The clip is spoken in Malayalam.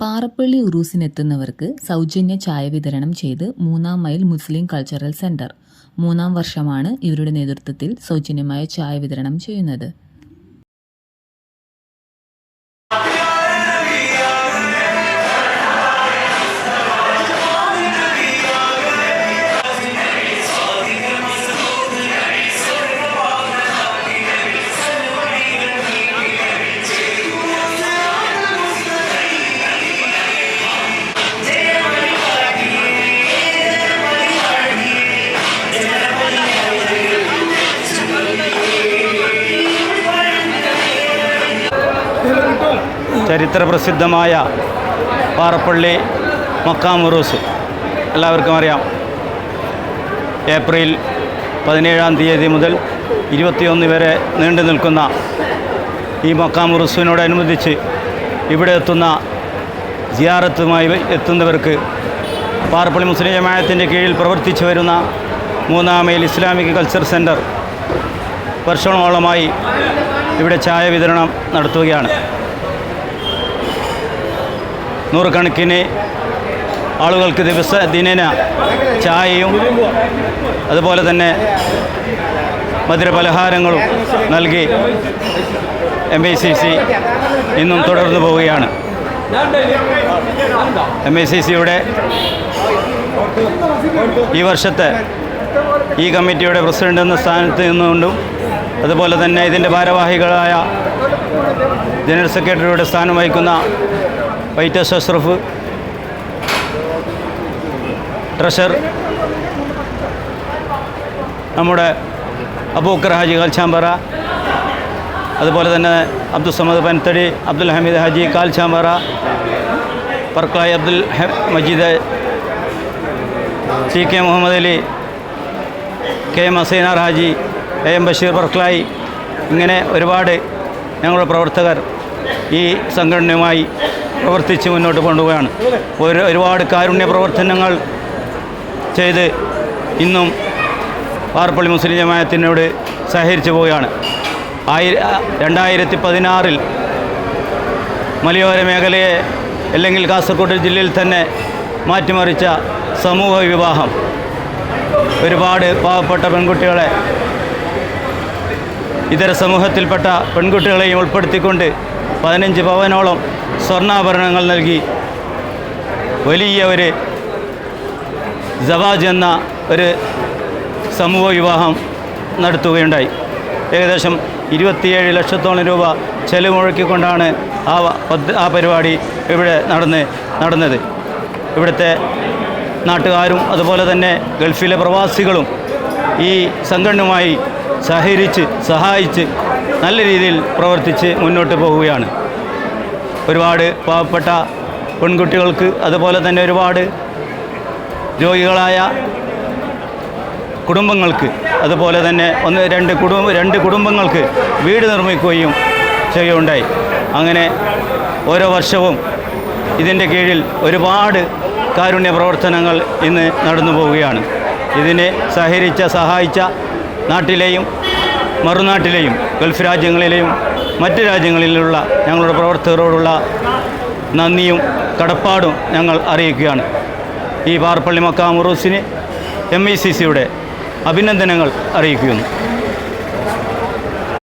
പാറപ്പള്ളി ഉറൂസിനെത്തുന്നവർക്ക് സൗജന്യ ചായ വിതരണം ചെയ്ത് മൂന്നാം മൈൽ മുസ്ലിം കൾച്ചറൽ സെന്റർ. മൂന്നാം വർഷമാണ് ഇവരുടെ നേതൃത്വത്തിൽ സൗജന്യമായ ചായ വിതരണം ചെയ്യുന്നത്. ചരിത്രപ്രസിദ്ധമായ പാറപ്പള്ളി മക്കാമുറൂസ് എല്ലാവർക്കും അറിയാം. ഏപ്രിൽ പതിനേഴാം തീയതി മുതൽ ഇരുപത്തിയൊന്ന് വരെ നീണ്ടു നിൽക്കുന്ന ഈ മക്കാമുറുസിനോടനുബന്ധിച്ച് ഇവിടെ എത്തുന്ന സിയാറത്തുമായി എത്തുന്നവർക്ക് പാറപ്പള്ളി മുസ്ലിം ജമായത്തിന്റെ കീഴിൽ പ്രവർത്തിച്ചു വരുന്ന മൂന്നാമയിൽ ഇസ്ലാമിക് കൾച്ചർ സെന്റർ വർഷങ്ങളോളമായി ഇവിടെ ചായ വിതരണം നടത്തുകയാണ്. നൂറുകണക്കിന് ആളുകൾക്ക് ദിവസ ദിനേന ചായയും അതുപോലെ തന്നെ മധുരപലഹാരങ്ങളും നൽകി എം ഐ സി സി ഇന്നും തുടർന്നു പോവുകയാണ്. എം ഐ സി സിയുടെ ഈ വർഷത്തെ ഈ കമ്മിറ്റിയുടെ പ്രസിഡന്റ് എന്ന സ്ഥാനത്ത് നിന്നുകൊണ്ടും അതുപോലെ തന്നെ ഇതിന്റെ ഭാരവാഹികളായ ജനറൽ സെക്രട്ടറിയുടെ സ്ഥാനം വഹിക്കുന്ന വൈറ്റസ് അഷ്റഫ് ട്രഷർ നമ്മുടെ അബൂക്കർ ഹാജി കാൽച്ചാമ്പറ അതുപോലെ തന്നെ Abdul Samad Panathady Abdul Hameed Haji Kalchambara Parkai Abdul Majeed C K Muhammad Ali K M Haji A M Basheer Parakkalayi ഇങ്ങനെ ഒരുപാട് ഞങ്ങളുടെ പ്രവർത്തകർ ഈ സംഘടനയുമായി പ്രവർത്തിച്ച് മുന്നോട്ട് കൊണ്ടുപോവുകയാണ്. ഒരു ഒരുപാട് കാരുണ്യ പ്രവർത്തനങ്ങൾ ചെയ്ത് ഇന്നും പാർപ്പള്ളി മുസ്ലിം ജമായത്തിനോട് സഹകരിച്ചു പോവുകയാണ്. ആയിര രണ്ടായിരത്തി പതിനാറിൽ മലയോര മേഖലയെ അല്ലെങ്കിൽ കാസർഗോഡ് ജില്ലയിൽ തന്നെ മാറ്റിമറിച്ച സമൂഹ വിവാഹം ഒരുപാട് പാവപ്പെട്ട പെൺകുട്ടികളെ ഇതര സമൂഹത്തിൽപ്പെട്ട പെൺകുട്ടികളെയും ഉൾപ്പെടുത്തിക്കൊണ്ട് പതിനഞ്ച് പവനോളം സ്വർണാഭരണങ്ങൾ നൽകി വലിയ ഒരു ജവാജ് എന്ന ഒരു സമൂഹ വിവാഹം നടത്തുകയുണ്ടായി. ഏകദേശം ഇരുപത്തിയേഴ് ലക്ഷത്തോളം രൂപ ചെലവ് ആ ആ പരിപാടി ഇവിടെ നടന്ന് നടന്നത്. ഇവിടുത്തെ നാട്ടുകാരും അതുപോലെ തന്നെ ഗൾഫിലെ പ്രവാസികളും ഈ സംഘടനയുമായി സഹകരിച്ച് സഹായിച്ച് നല്ല രീതിയിൽ പ്രവർത്തിച്ച് മുന്നോട്ട് പോവുകയാണ്. ഒരുപാട് പാവപ്പെട്ട പെൺകുട്ടികൾക്ക് അതുപോലെ തന്നെ ഒരുപാട് രോഗികളായ കുടുംബങ്ങൾക്ക് അതുപോലെ തന്നെ ഒന്ന് രണ്ട് കുടുംബ രണ്ട് കുടുംബങ്ങൾക്ക് വീട് നിർമ്മിക്കുകയും ചെയ്യുകയുണ്ടായി. അങ്ങനെ ഓരോ വർഷവും ഇതിന്റെ കീഴിൽ ഒരുപാട് കാരുണ്യ പ്രവർത്തനങ്ങൾ ഇന്ന് നടന്നു പോവുകയാണ് ഇതിനെ സഹകരിച്ച സഹായിച്ച നാട്ടിലെയും മറുനാട്ടിലെയും ഗൾഫ് രാജ്യങ്ങളിലെയും മറ്റ് രാജ്യങ്ങളിലുള്ള ഞങ്ങളുടെ പ്രവർത്തകരോടുള്ള നന്ദിയും കടപ്പാടും ഞങ്ങൾ അറിയിക്കുകയാണ്. ഈ പാർപ്പള്ളി മക്കാമുറൂസിന് എം ഐ സി സിയുടെ അഭിനന്ദനങ്ങൾ അറിയിക്കുന്നു